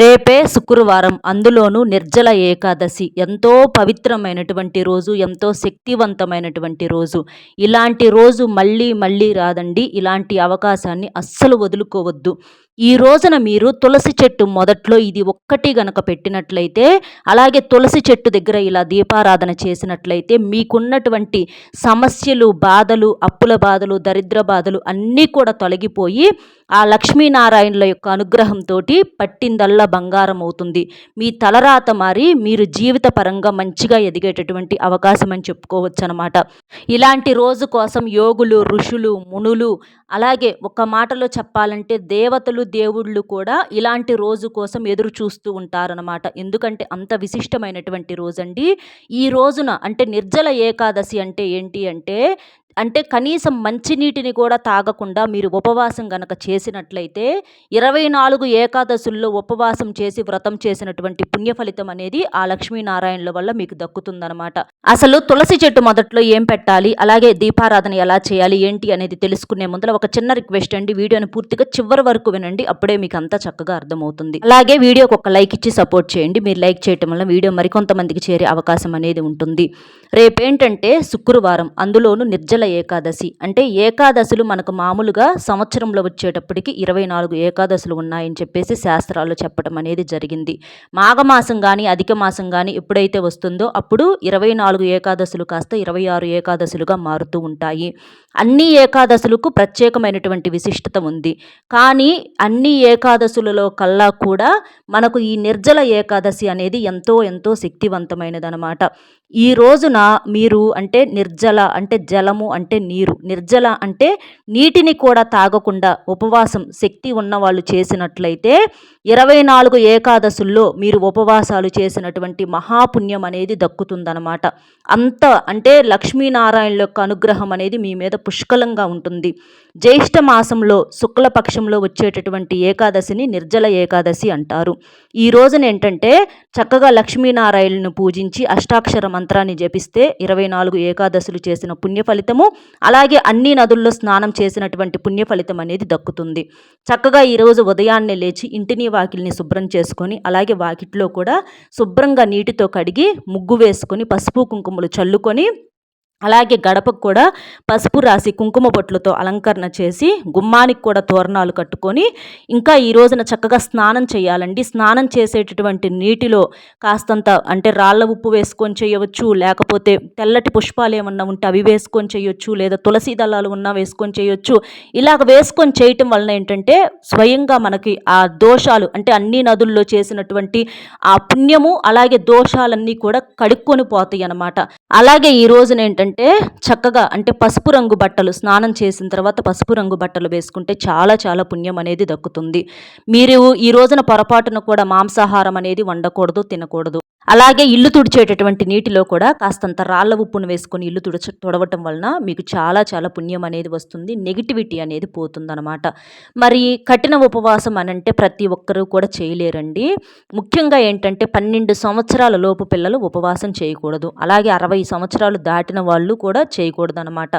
రేపే శుక్రవారం. అందులోనూ నిర్జల ఏకాదశి. ఎంతో పవిత్రమైనటువంటి రోజు ఎంతో శక్తివంతమైనటువంటి రోజు. ఇలాంటి రోజు మళ్ళీ మళ్ళీ రాదండి. ఇలాంటి అవకాశాన్ని అస్సలు వదులుకోవద్దు. ఈ రోజున మీరు తులసి చెట్టు మొదట్లో ఇది ఒక్కటి గనక పెట్టినట్లయితే అలాగే తులసి చెట్టు దగ్గర ఇలా దీపారాధన చేసినట్లయితే మీకున్నటువంటి సమస్యలు బాధలు అప్పుల బాధలు దరిద్ర బాధలు అన్నీ కూడా తొలగిపోయి ఆ లక్ష్మీనారాయణుల యొక్క అనుగ్రహంతో పట్టిందల్లా బంగారం అవుతుంది మీ తలరాత మారి మీరు జీవిత పరంగా మంచిగా ఎదిగేటటువంటి అవకాశం అని చెప్పుకోవచ్చు అనమాట ఇలాంటి రోజు కోసం యోగులు ఋషులు మునులు అలాగే ఒక మాటలో చెప్పాలంటే దేవతలు దేవుళ్ళు కూడా ఇలాంటి రోజు కోసం ఎదురు చూస్తూ ఉంటారనమాట ఎందుకంటే అంత విశిష్టమైనటువంటి రోజండి. ఈ రోజున అంటే నిర్జల ఏకాదశి అంటే ఏంటి అంటే అంటే కనీసం మంచినీటిని కూడా తాగకుండా మీరు ఉపవాసం గనక చేసినట్లయితే ఇరవై నాలుగు ఏకాదశుల్లో ఉపవాసం చేసి వ్రతం చేసినటువంటి పుణ్య ఫలితం అనేది ఆ లక్ష్మీనారాయణుల వల్ల మీకు దక్కుతుందనమాట అసలు తులసి చెట్టు మొదట్లో ఏం పెట్టాలి? అలాగే దీపారాధన ఎలా చేయాలి? ఏంటి అనేది తెలుసుకునే ముందర ఒక చిన్న రిక్వెస్ట్ అండి. వీడియోని పూర్తిగా చివరి వరకు వినండి. అప్పుడే మీకు అంతా చక్కగా అర్థమవుతుంది. అలాగే వీడియోకి ఒక లైక్ ఇచ్చి సపోర్ట్ చేయండి. మీరు లైక్ చేయటం వల్ల వీడియో మరికొంతమందికి చేరే అవకాశం అనేది ఉంటుంది. రేపేంటంటే శుక్రవారం. అందులోనూ నిర్జల ఏకాదశి. అంటే ఏకాదశులు మనకు మామూలుగా సంవత్సరంలో వచ్చేటప్పటికి ఇరవై నాలుగు ఏకాదశులు ఉన్నాయని చెప్పేసి శాస్త్రాలు చెప్పడం అనేది జరిగింది. మాఘమాసం కానీ అధిక మాసం కానీ ఎప్పుడైతే వస్తుందో అప్పుడు ఇరవై నాలుగు ఏకాదశులు కాస్త ఇరవై ఆరు ఏకాదశులుగా మారుతూ ఉంటాయి. అన్ని ఏకాదశులకు ప్రత్యేకమైనటువంటి విశిష్టత ఉంది. కానీ అన్ని ఏకాదశులలో కల్లా కూడా మనకు ఈ నిర్జల ఏకాదశి అనేది ఎంతో ఎంతో శక్తివంతమైనదనమాట ఈ రోజున మీరు అంటే నిర్జల అంటే జలము అంటే నీరు. నిర్జల అంటే నీటిని కూడా తాగకుండా ఉపవాసం శక్తి ఉన్న వాళ్ళు చేసినట్లయితే ఇరవై నాలుగు ఏకాదశుల్లో మీరు ఉపవాసాలు చేసినటువంటి మహాపుణ్యం అనేది దక్కుతుందనమాట అంత అంటే లక్ష్మీనారాయణ యొక్క అనుగ్రహం అనేది మీ మీద పుష్కలంగా ఉంటుంది. జ్యేష్ఠ మాసంలో శుక్లపక్షంలో వచ్చేటటువంటి ఏకాదశిని నిర్జల ఏకాదశి అంటారు. ఈ రోజున ఏంటంటే చక్కగా లక్ష్మీనారాయణను పూజించి అష్టాక్షర మంత్రాన్ని జపిస్తే ఇరవై నాలుగు ఏకాదశులు చేసిన పుణ్య ఫలితము అలాగే అన్ని నదుల్లో స్నానం చేసినటువంటి పుణ్య ఫలితం అనేది దక్కుతుంది. చక్కగా ఈరోజు ఉదయాన్నే లేచి ఇంటిని వాకిల్ని శుభ్రం చేసుకొని అలాగే వాకిట్లో కూడా శుభ్రంగా నీటితో కడిగి ముగ్గు వేసుకొని పసుపు కుంకుమలు చల్లుకొని అలాగే గడపకు కూడా పసుపు రాసి కుంకుమ బొట్లతో అలంకరణ చేసి గుమ్మానికి కూడా తోరణాలు కట్టుకొని ఇంకా ఈ రోజున చక్కగా స్నానం చేయాలండి. స్నానం చేసేటటువంటి నీటిలో కాస్తంత అంటే రాళ్ళ ఉప్పు వేసుకొని చేయవచ్చు లేకపోతే తెల్లటి పుష్పాలు ఏమన్నా ఉంటే అవి వేసుకొని చేయొచ్చు లేదా తులసి దళాలు ఉన్నా వేసుకొని చేయొచ్చు. ఇలాగ వేసుకొని చేయటం వలన ఏంటంటే స్వయంగా మనకి ఆ దోషాలు అంటే అన్ని నదుల్లో చేసినటువంటి ఆ పుణ్యము అలాగే దోషాలన్నీ కూడా కడుక్కొని పోతాయి అన్నమాట. అలాగే ఈ రోజున ఏంటంటే ఏంటంటే చక్కగా అంటే పసుపు రంగు బట్టలు స్నానం చేసిన తర్వాత పసుపు రంగు బట్టలు వేసుకుంటే చాలా చాలా పుణ్యం అనేది దక్కుతుంది. మీరు ఈ రోజున పొరపాటున కూడా మాంసాహారం అనేది వండకూడదు తినకూడదు. అలాగే ఇల్లు తుడిచేటటువంటి నీటిలో కూడా కాస్తంత రాళ్ళ ఉప్పును వేసుకొని ఇల్లు తుడచ తుడవటం వలన మీకు చాలా చాలా పుణ్యం అనేది వస్తుంది. నెగిటివిటీ అనేది పోతుందన్నమాట. మరి కఠిన ఉపవాసం అనంటే ప్రతి ఒక్కరూ కూడా చేయలేరండి. ముఖ్యంగా ఏంటంటే పన్నెండు సంవత్సరాల లోపు పిల్లలు ఉపవాసం చేయకూడదు. అలాగే అరవై సంవత్సరాలు దాటిన వాళ్ళు కూడా చేయకూడదు అనమాట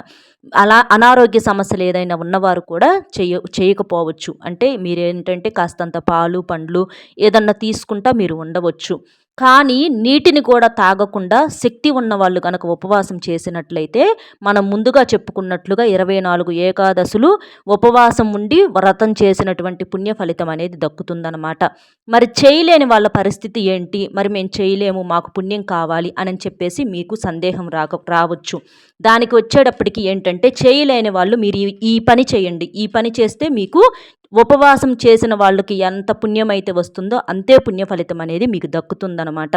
అలా అనారోగ్య సమస్యలు ఏదైనా ఉన్నవారు కూడా చేయ చేయకపోవచ్చు. అంటే మీరేంటంటే కాస్తంత పాలు పండ్లు ఏదన్నా తీసుకుంటా మీరు ఉండవచ్చు. కానీ నీటిని కూడా తాగకుండా శక్తి ఉన్న వాళ్ళు కనుక ఉపవాసం చేసినట్లయితే మనం ముందుగా చెప్పుకున్నట్లుగా ఇరవై నాలుగు ఏకాదశులు ఉపవాసం ఉండి వ్రతం చేసినటువంటి పుణ్య ఫలితం అనేది దక్కుతుందనమాట మరి చేయలేని వాళ్ళ పరిస్థితి ఏంటి? మరి మేము చేయలేము మాకు పుణ్యం కావాలి అని చెప్పేసి మీకు సందేహం రాక రావచ్చు. దానికి వచ్చేటప్పటికి ఏంటంటే చేయలేని వాళ్ళు మీరు ఈ పని చేయండి. ఈ పని చేస్తే మీకు ఉపవాసం చేసిన వాళ్ళకి ఎంత పుణ్యమైతే వస్తుందో అంతే పుణ్య ఫలితం అనేది మీకు దక్కుతుందనమాట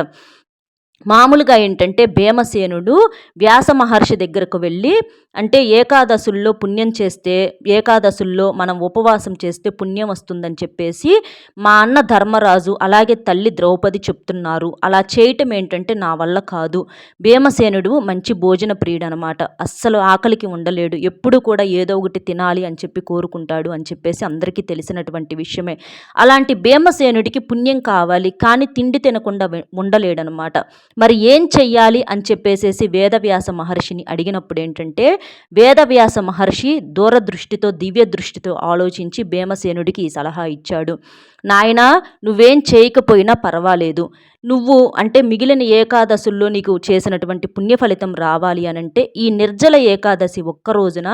మామూలుగా ఏంటంటే భీమసేనుడు వ్యాస మహర్షి దగ్గరకు వెళ్ళి అంటే ఏకాదశుల్లో పుణ్యం చేస్తే ఏకాదశుల్లో మనం ఉపవాసం చేస్తే పుణ్యం వస్తుందని చెప్పేసి మా అన్న ధర్మరాజు అలాగే తల్లి ద్రౌపది చెప్తున్నారు. అలా చేయటం ఏంటంటే నా వల్ల కాదు. భీమసేనుడు మంచి భోజన ప్రియుడు అనమాట అస్సలు ఆకలికి ఉండలేడు. ఎప్పుడు కూడా ఏదో ఒకటి తినాలి అని చెప్పి కోరుకుంటాడు అని చెప్పేసి అందరికీ తెలిసినటువంటి విషయమే. అలాంటి భీమసేనుడికి పుణ్యం కావాలి కానీ తిండి తినకుండా ఉండలేడనమాట. మరి ఏం చెయ్యాలి అని చెప్పేసేసి వేదవ్యాస మహర్షిని అడిగినప్పుడు ఏంటంటే వేదవ్యాస మహర్షి దూరదృష్టితో దివ్య దృష్టితో ఆలోచించి భీమసేనుడికి ఈ సలహా ఇచ్చాడు. నాయనా నువ్వేం చేయకపోయినా పర్వాలేదు. నువ్వు అంటే మిగిలిన ఏకాదశుల్లో నీకు చేసినటువంటి పుణ్య ఫలితం రావాలి అనంటే ఈ నిర్జల ఏకాదశి ఒక్క రోజున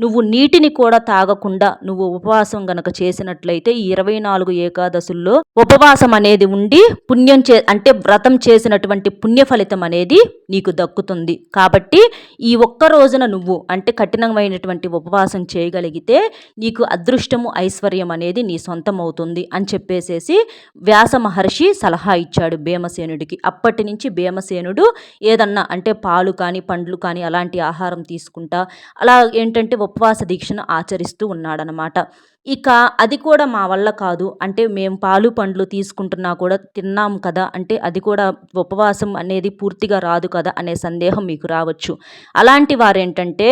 నువ్వు నీటిని కూడా తాగకుండా నువ్వు ఉపవాసం గనక చేసినట్లయితే ఈ ఇరవై నాలుగు ఏకాదశుల్లో ఉపవాసం అనేది ఉండి పుణ్యం చే అంటే వ్రతం చేసినటువంటి పుణ్య ఫలితం అనేది నీకు దక్కుతుంది. కాబట్టి ఈ ఒక్క రోజున నువ్వు అంటే కఠినమైనటువంటి ఉపవాసం చేయగలిగితే నీకు అదృష్టము ఐశ్వర్యం అనేది నీ సొంతం అవుతుంది అని చెప్పేసేసి వ్యాస మహర్షి సలహా ఇచ్చాడు భీమసేనుడికి. అప్పటి నుంచి భీమసేనుడు ఏదన్నా అంటే పాలు కానీ పండ్లు కానీ అలాంటి ఆహారం తీసుకుంటా అలా ఏంటంటే ఉపవాస దీక్షను ఆచరిస్తూ ఉన్నాడనమాట ఇక అది కూడా మా వల్ల కాదు. అంటే మేము పాలు పండ్లు తీసుకుంటున్నా కూడా తిన్నాం కదా అంటే అది కూడా ఉపవాసం అనేది పూర్తిగా రాదు కదా అనే సందేహం మీకు రావచ్చు. అలాంటి వారేంటంటే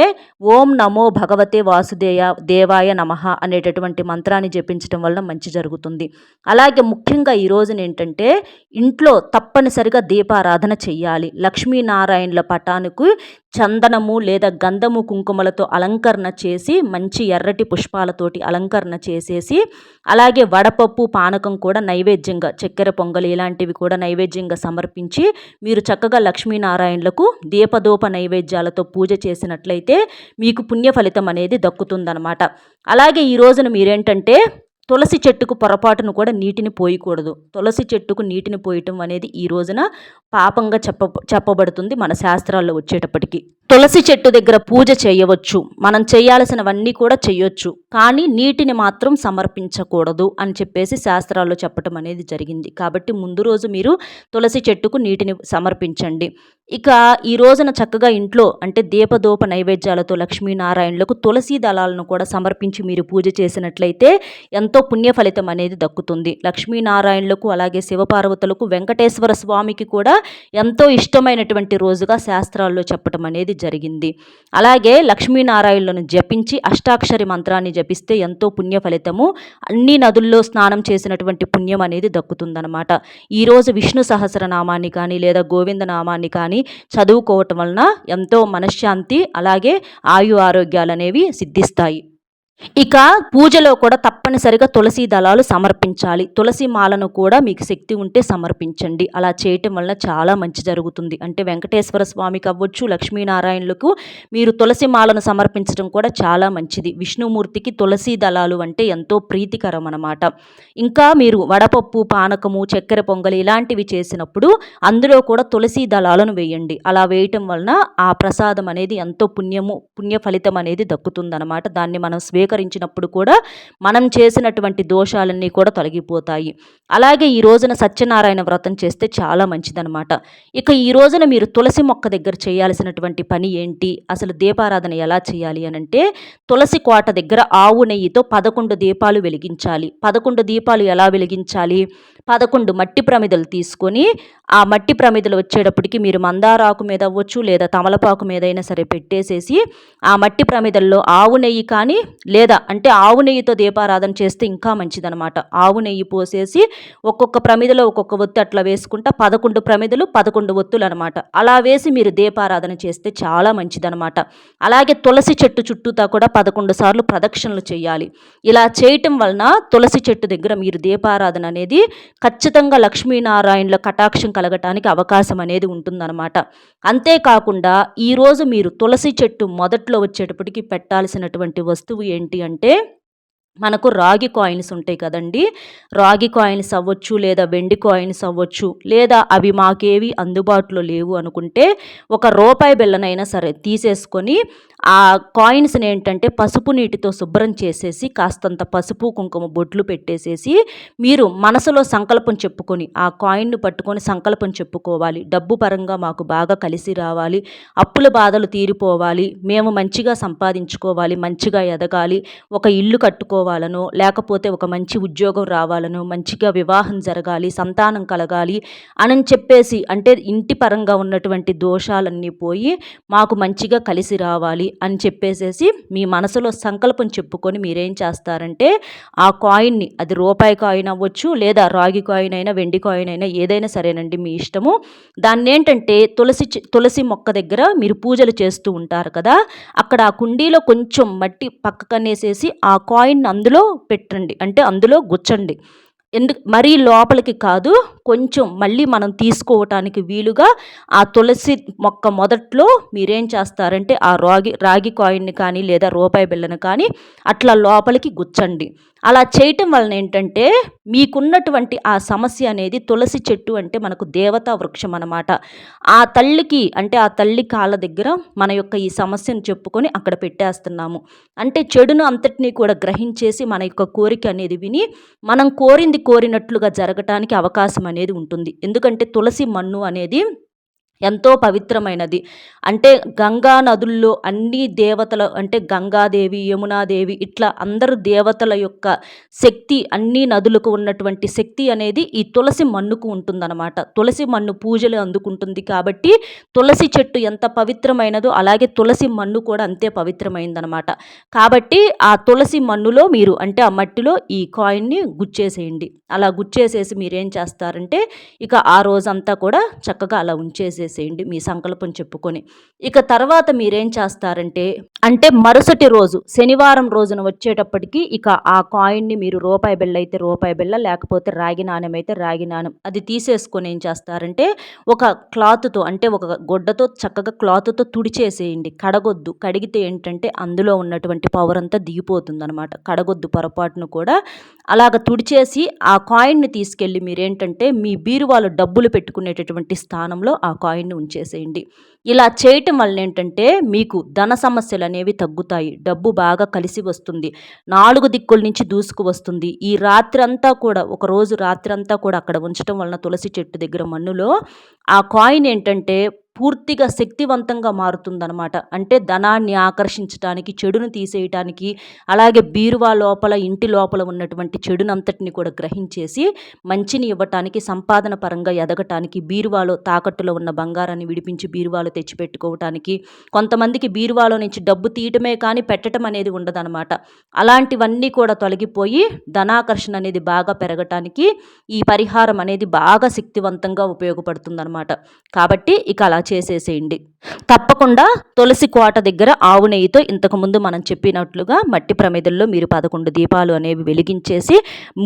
ఓం నమో భగవతే వాసుదేయ దేవాయ నమ అనేటటువంటి మంత్రాన్ని జపించడం వల్ల మంచి జరుగుతుంది. అలాగే ముఖ్యంగా ఈ రోజున ఏంటంటే ఇంట్లో తప్పనిసరిగా దీపారాధన చెయ్యాలి. లక్ష్మీనారాయణుల పటానికి చందనము లేదా గంధము కుంకుమలతో అలంకరణ చేసి మంచి ఎర్రటి పుష్పాలతోటి అలంకరణ చేసేసి అలాగే వడపప్పు పానకం కూడా నైవేద్యంగా చక్కెర పొంగలి ఇలాంటివి కూడా నైవేద్యంగా సమర్పించి మీరు చక్కగా లక్ష్మీనారాయణలకు దీపదోప నైవేద్యాలతో పూజ చేసినట్లయితే మీకు పుణ్య ఫలితం అనేది దక్కుతుందనమాట అలాగే ఈ రోజున మీరేంటంటే తులసి చెట్టుకు పొరపాటును కూడా నీటిని పోయకూడదు. తులసి చెట్టుకు నీటిని పోయటం అనేది ఈ రోజున పాపంగా చెప్ప చెప్పబడుతుంది మన శాస్త్రాల్లో వచ్చేటప్పటికి. తులసి చెట్టు దగ్గర పూజ చేయవచ్చు. మనం చేయాల్సినవన్నీ కూడా చేయొచ్చు. కానీ నీటిని మాత్రం సమర్పించకూడదు అని చెప్పేసి శాస్త్రాల్లో చెప్పటం అనేది జరిగింది. కాబట్టి ముందు రోజు మీరు తులసి చెట్టుకు నీటిని సమర్పించండి. ఇక ఈ రోజున చక్కగా ఇంట్లో అంటే దీపదోప నైవేద్యాలతో లక్ష్మీనారాయణులకు తులసి దళాలను కూడా సమర్పించి మీరు పూజ చేసినట్లయితే ఎంతో పుణ్య ఫలితం అనేది దక్కుతుంది. లక్ష్మీనారాయణులకు అలాగే శివపార్వతులకు వెంకటేశ్వర స్వామికి కూడా ఎంతో ఇష్టమైనటువంటి రోజుగా శాస్త్రాల్లో చెప్పటం అనేది జరిగింది. అలాగే లక్ష్మీనారాయణులను జపించి అష్టాక్షరి మంత్రాన్ని జపిస్తే ఎంతో పుణ్య ఫలితము అన్ని నదుల్లో స్నానం చేసినటువంటి పుణ్యం అనేది దక్కుతుందనమాట ఈరోజు విష్ణు సహస్రనామాన్ని కానీ లేదా గోవింద నామాన్ని కానీ చదువుకోవటం వలన ఎంతో మనశ్శాంతి అలాగే ఆయు ఆరోగ్యాలు అనేవి సిద్ధిస్తాయి. ఇక పూజలో కూడా తప్పనిసరిగా తులసి దళాలు సమర్పించాలి. తులసి మాలను కూడా మీకు శక్తి ఉంటే సమర్పించండి. అలా చేయటం వల్ల చాలా మంచి జరుగుతుంది. అంటే వెంకటేశ్వర స్వామికి అవ్వచ్చు లక్ష్మీనారాయణులకు మీరు తులసి మాలను సమర్పించడం కూడా చాలా మంచిది. విష్ణుమూర్తికి తులసి దళాలు అంటే ఎంతో ప్రీతికరం అనమాట ఇంకా మీరు వడపప్పు పానకము చక్కెర పొంగలి ఇలాంటివి చేసినప్పుడు అందులో కూడా తులసి దళాలను వేయండి. అలా వేయటం వలన ఆ ప్రసాదం అనేది ఎంతో పుణ్యము పుణ్య ఫలితం అనేది దక్కుతుందనమాట దాన్ని మనం స్వే స్వీకరించినప్పుడు కూడా మనం చేసినటువంటి దోషాలన్నీ కూడా తొలగిపోతాయి. అలాగే ఈ రోజున సత్యనారాయణ వ్రతం చేస్తే చాలా మంచిదనమాట ఇక ఈ రోజున మీరు తులసి మొక్క దగ్గర చేయాల్సినటువంటి పని ఏంటి? అసలు దీపారాధన ఎలా చేయాలి అని అంటే తులసి కోట దగ్గర ఆవు నెయ్యితో పదకొండు దీపాలు వెలిగించాలి. పదకొండు దీపాలు ఎలా వెలిగించాలి? పదకొండు మట్టి ప్రమిదలు తీసుకొని ఆ మట్టి ప్రమిదలు వచ్చేటప్పటికి మీరు మందారాకు మీద అవ్వచ్చు లేదా తమలపాకు మీద అయినా సరే పెట్టేసేసి ఆ మట్టి ప్రమిదల్లో ఆవు నెయ్యి కానీ లేదా అంటే ఆవు నెయ్యితో దీపారాధన చేస్తే ఇంకా మంచిదనమాట ఆవు నెయ్యి పోసేసి ఒక్కొక్క ప్రమిదలో ఒక్కొక్క ఒత్తు అట్లా వేసుకుంటా పదకొండు ప్రమిదలు పదకొండు ఒత్తులు అనమాట అలా వేసి మీరు దీపారాధన చేస్తే చాలా మంచిదనమాట అలాగే తులసి చెట్టు చుట్టూతా కూడా పదకొండు సార్లు ప్రదక్షిణలు చేయాలి. ఇలా చేయటం వలన తులసి చెట్టు దగ్గర మీరు దీపారాధన అనేది ఖచ్చితంగా లక్ష్మీనారాయణుల కటాక్షం కలగటానికి అవకాశం అనేది ఉంటుందన్నమాట. అంతేకాకుండా ఈరోజు మీరు తులసి చెట్టు మొదట్లో వచ్చేటప్పటికి పెట్టాల్సినటువంటి వస్తువు ఏంటి? ఏంటి అంటే మనకు రాగి కాయిన్స్ ఉంటాయి కదండి. రాగి కాయిన్స్ అవ్వచ్చు లేదా వెండి కాయిన్స్ అవ్వచ్చు లేదా అవి మాకేవి అందుబాటులో లేవు అనుకుంటే ఒక రూపాయి బిల్లనైనా సరే తీసేసుకొని ఆ కాయిన్స్ని ఏంటంటే పసుపు నీటితో శుభ్రం చేసేసి కాస్తంత పసుపు కుంకుమ బొట్లు పెట్టేసేసి మీరు మనసులో సంకల్పం చెప్పుకొని ఆ కాయిన్ను పట్టుకొని సంకల్పం చెప్పుకోవాలి. డబ్బు పరంగా మాకు బాగా కలిసి రావాలి. అప్పుల బాధలు తీరిపోవాలి. మేము మంచిగా సంపాదించుకోవాలి. మంచిగా ఎదగాలి. ఒక ఇల్లు కట్టుకోవాలను లేకపోతే ఒక మంచి ఉద్యోగం రావాలనో మంచిగా వివాహం జరగాలి సంతానం కలగాలి అని చెప్పేసి అంటే ఇంటి పరంగా ఉన్నటువంటి దోషాలన్నీ పోయి మాకు మంచిగా కలిసి రావాలి అని చెప్పేసేసి మీ మనసులో సంకల్పం చెప్పుకొని మీరేం చేస్తారంటే ఆ కాయిన్ని అది రూపాయి కాయిన్ అవ్వచ్చు లేదా రాగి కాయిన్ అయినా వెండి కాయిన్ అయినా ఏదైనా సరేనండి మీ ఇష్టము. దాన్ని ఏంటంటే తులసి తులసి మొక్క దగ్గర మీరు పూజలు చేస్తూ ఉంటారు కదా అక్కడ ఆ కుండీలో కొంచెం మట్టి పక్కకనేసేసి ఆ కాయిన్ అందులో పెట్టండి. అంటే అందులో గుచ్చండి. ఎందుకు మరీ లోపలికి కాదు కొంచెం మళ్ళీ మనం తీసుకోవటానికి వీలుగా ఆ తులసి మొక్క మొదట్లో మీరేం చేస్తారంటే ఆ రాగి రాగి కాయిన్ని కానీ లేదా రూపాయి బిళ్ళను కానీ అట్లా లోపలికి గుచ్చండి. అలా చేయటం వలన ఏంటంటే మీకున్నటువంటి ఆ సమస్య అనేది తులసి చెట్టు అంటే మనకు దేవతా వృక్షం అన్నమాట. ఆ తల్లికి అంటే ఆ తల్లి కాళ్ళ దగ్గర మన యొక్క ఈ సమస్యను చెప్పుకొని అక్కడ పెట్టేస్తున్నాము. అంటే చెడును అంతటినీ కూడా గ్రహించేసి మన యొక్క కోరిక అనేది విని మనం కోరింది కోరినట్లుగా జరగటానికి అవకాశం అనేది ఉంటుంది. ఎందుకంటే తులసి మన్ను అనేది ఎంతో పవిత్రమైనది. అంటే గంగా నదుల్లో అన్ని దేవతల అంటే గంగాదేవి యమునాదేవి ఇట్లా అందరు దేవతల యొక్క శక్తి అన్ని నదులకు ఉన్నటువంటి శక్తి అనేది ఈ తులసి మన్నుకు ఉంటుందన్నమాట. తులసి మన్ను పూజలు అందుకుంటుంది కాబట్టి తులసి చెట్టు ఎంత పవిత్రమైనదో అలాగే తులసి మన్ను కూడా అంతే పవిత్రమైందనమాట కాబట్టి ఆ తులసి మన్నులో మీరు అంటే ఆ మట్టిలో ఈ కాయిన్ని గుచ్చేసేయండి. అలా గుచ్చేసేసి మీరేం చేస్తారంటే ఇక ఆ రోజంతా కూడా చక్కగా అలా ఉంచేసేసి చేసేయండి మీ సంకల్పం చెప్పుకొని. ఇక తర్వాత మీరేం చేస్తారంటే అంటే మరుసటి రోజు శనివారం రోజున వచ్చేటప్పటికి ఇక ఆ కాయిన్ని మీరు రూపాయి బిళ్ళ అయితే రూపాయి బిళ్ళ లేకపోతే రాగి నాణ్యం అయితే రాగి నాణ్యం అది తీసేసుకొని ఏం చేస్తారంటే ఒక క్లాత్తో అంటే ఒక గుడ్డతో చక్కగా క్లాత్తో తుడిచేసేయండి. కడగొద్దు. కడిగితే ఏంటంటే అందులో ఉన్నటువంటి పవర్ అంతా దిగిపోతుంది అనమాట కడగొద్దు పొరపాటును కూడా. అలాగ తుడిచేసి ఆ కాయిన్ని తీసుకెళ్ళి మీరేంటంటే మీ బీరువాలో డబ్బులు పెట్టుకునేటటువంటి స్థానంలో ఆ కాయిన్ని ఉంచేసేయండి. ఇలా చేయటం వల్ల ఏంటంటే మీకు ధన సమస్యలు అనేవి తగ్గుతాయి డబ్బు బాగా కలిసి వస్తుంది నాలుగు దిక్కుల నుంచి దూసుకు వస్తుంది. ఈ రాత్రి అంతా కూడా ఒక రోజు రాత్రి అంతా కూడా అక్కడ ఉంచడం వలన తులసి చెట్టు దగ్గర మన్నులో ఆ కాయిన్ ఏంటంటే పూర్తిగా శక్తివంతంగా మారుతుందనమాట అంటే ధనాన్ని ఆకర్షించడానికి చెడును తీసేయటానికి అలాగే బీరువా లోపల ఇంటి లోపల ఉన్నటువంటి చెడునంతటిని కూడా గ్రహించేసి మంచిని ఇవ్వటానికి సంపాదన పరంగా ఎదగటానికి బీరువాలో తాకట్టులో ఉన్న బంగారాన్ని విడిపించి బీరువాలో తెచ్చిపెట్టుకోవటానికి కొంతమందికి బీరువాలో నుంచి డబ్బు తీయటమే కానీ పెట్టడం అనేది ఉండదనమాట అలాంటివన్నీ కూడా తొలగిపోయి ధనాకర్షణ అనేది బాగా పెరగటానికి ఈ పరిహారం అనేది బాగా శక్తివంతంగా ఉపయోగపడుతుందనమాట కాబట్టి ఇక అలా చేసేసేయండి. తప్పకుండా తులసి కోట దగ్గర ఆవు నెయ్యితో ఇంతకుముందు మనం చెప్పినట్లుగా మట్టి ప్రమిదల్లో మీరు పదకొండు దీపాలు అనేవి వెలిగించేసి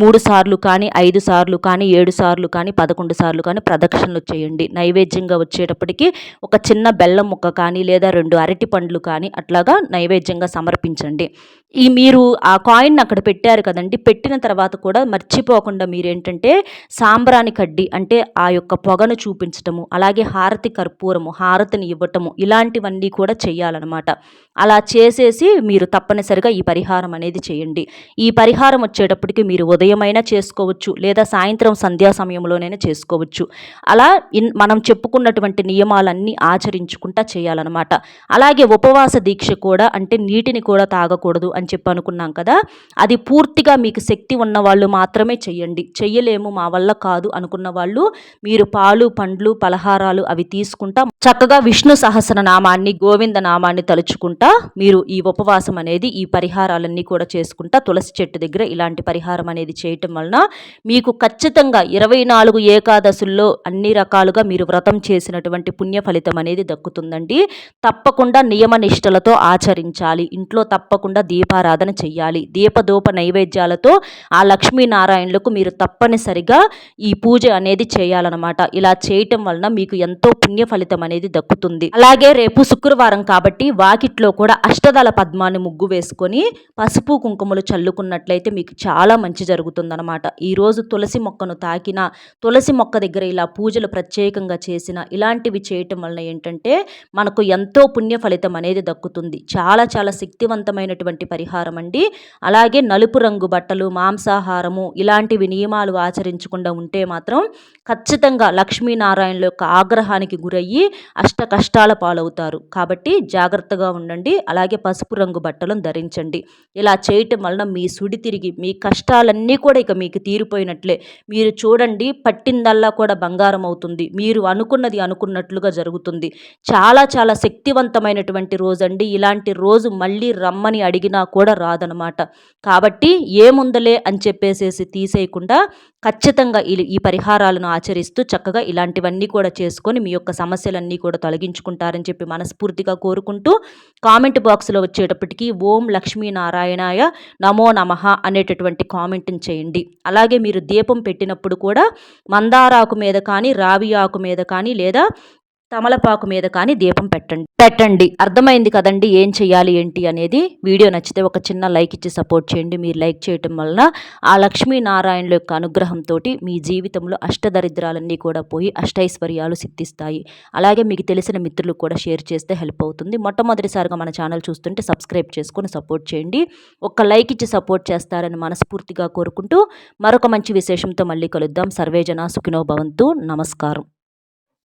మూడు సార్లు కానీ ఐదు సార్లు కానీ ఏడు సార్లు కానీ పదకొండు సార్లు కానీ ప్రదక్షిణలు చేయండి. నైవేద్యంగా వచ్చేటప్పటికి ఒక చిన్న బెల్లం ముక్క కానీ లేదా రెండు అరటి పండ్లు కానీ అట్లాగా నైవేద్యంగా సమర్పించండి. ఈ మీరు ఆ కాయిన్ అక్కడ పెట్టారు కదండి పెట్టిన తర్వాత కూడా మర్చిపోకుండా మీరేంటంటే సాంబ్రాణి కడ్డి అంటే ఆ యొక్క పొగను చూపించటము అలాగే హారతి కర్పూరము హారతిని ఇవ్వటము ఇలాంటివన్నీ కూడా చేయాలన్నమాట. అలా చేసేసి మీరు తప్పనిసరిగా ఈ పరిహారం అనేది చేయండి. ఈ పరిహారం వచ్చేటప్పటికి మీరు ఉదయమైనా చేసుకోవచ్చు లేదా సాయంత్రం సంధ్యా సమయంలోనైనా చేసుకోవచ్చు. అలా ఇన్ మనం చెప్పుకున్నటువంటి నియమాలన్నీ ఆచరించుకుంటా చేయాలన్నమాట. అలాగే ఉపవాస దీక్ష కూడా అంటే నీటిని కూడా తాగకూడదు అని చెప్పి అనుకున్నాం కదా అది పూర్తిగా మీకు శక్తి ఉన్న వాళ్ళు మాత్రమే చెయ్యండి చెయ్యలేము మా వల్ల కాదు అనుకున్న వాళ్ళు మీరు పాలు పండ్లు పలహారాలు అవి తీసుకుంటా చక్కగా విష్ణు సహస్రనామాన్ని గోవింద నామాన్ని తలుచుకుంటా మీరు ఈ ఉపవాసం అనేది ఈ పరిహారాలన్నీ కూడా చేసుకుంటా తులసి చెట్టు దగ్గర ఇలాంటి పరిహారం అనేది చేయటం వలన మీకు ఖచ్చితంగా ఇరవై నాలుగు ఏకాదశుల్లో అన్ని రకాలుగా మీరు వ్రతం చేసినటువంటి పుణ్య ఫలితం అనేది దక్కుతుందండి. తప్పకుండా నియమ నిష్టలతో ఆచరించాలి. ఇంట్లో తప్పకుండా దీపారాధన చెయ్యాలి. దీపదూప నైవేద్యాలతో ఆ లక్ష్మీనారాయణులకు మీరు తప్పనిసరిగా ఈ పూజ అనేది చేయాలన్నమాట. ఇలా చేయటం వలన మీకు ఎంతో పుణ్య ఫలితం అనేది దక్కుతుంది. అలాగే రేపు శుక్రవారం కాబట్టి వాకిట్లో కూడా అష్టదళ పద్మాన్ని ముగ్గు వేసుకొని పసుపు కుంకుమలు చల్లుకున్నట్లయితే మీకు చాలా మంచి జరుగుతుందనమాట ఈరోజు తులసి మొక్కను తాకిన తులసి మొక్క దగ్గర ఇలా పూజలు ప్రత్యేకంగా చేసిన ఇలాంటివి చేయటం వలన ఏంటంటే మనకు ఎంతో పుణ్య ఫలితం అనేది దక్కుతుంది. చాలా చాలా శక్తివంతమైనటువంటి పరిహారం అండి. అలాగే నలుపు రంగు బట్టలు మాంసాహారము ఇలాంటివి నియమాలు ఆచరించకుండా ఉంటే మాత్రం ఖచ్చితంగా లక్ష్మీనారాయణుల యొక్క ఆగ్రహానికి గురయ్యి అష్ట కష్టాల పాలవుతారు. కాబట్టి జాగ్రత్తగా ఉండండి. అలాగే పసుపు రంగు బట్టలను ధరించండి. ఇలా చేయటం వలన మీ సుడి తిరిగి మీ కష్టాలన్నీ కూడా ఇక మీకు తీరిపోయినట్లే. మీరు చూడండి పట్టిందల్లా కూడా బంగారం అవుతుంది. మీరు అనుకున్నది అనుకున్నట్లుగా జరుగుతుంది. చాలా చాలా శక్తివంతమైనటువంటి రోజు అండి ఇలాంటి రోజు మళ్ళీ రమ్మని అడిగినా కూడా రాదనమాట కాబట్టి ఏముందలే అని చెప్పేసేసి తీసేయకుండా ఖచ్చితంగా ఈ పరిహారాలను ఆచరిస్తూ చక్కగా ఇలాంటివన్నీ కూడా చేసుకొని మీ యొక్క సమస్యలన్నీ దరిద్రాలన్నీ కూడా తొలగించుకుంటారని చెప్పి మనస్ఫూర్తిగా కోరుకుంటూ కామెంట్ బాక్స్లో వచ్చేటప్పటికి ఓం లక్ష్మీనారాయణాయ నమో నమః అనేటటువంటి కామెంట్ని చేయండి. అలాగే మీరు దీపం పెట్టినప్పుడు కూడా మందారాకు మీద కానీ రావి ఆకు మీద కానీ లేదా తమలపాకు మీద కానీ దీపం పెట్టండి. పెట్టండి. అర్థమైంది కదండి ఏం చేయాలి ఏంటి అనేది. వీడియో నచ్చితే ఒక చిన్న లైక్ ఇచ్చి సపోర్ట్ చేయండి. మీరు లైక్ చేయటం వలన ఆ లక్ష్మీనారాయణుల యొక్క అనుగ్రహంతో మీ జీవితంలో అష్టదరిద్రాలన్నీ కూడా పోయి అష్టైశ్వర్యాలు సిద్ధిస్తాయి. అలాగే మీకు తెలిసిన మిత్రులకు కూడా షేర్ చేస్తే హెల్ప్ అవుతుంది. మొట్టమొదటిసారిగా మన ఛానల్ చూస్తుంటే సబ్స్క్రైబ్ చేసుకొని సపోర్ట్ చేయండి. ఒక లైక్ ఇచ్చి సపోర్ట్ చేస్తారని మనస్ఫూర్తిగా కోరుకుంటూ మరొక మంచి విశేషంతో మళ్ళీ కలుద్దాం. సర్వేజన సుఖినో భవంతు. నమస్కారం.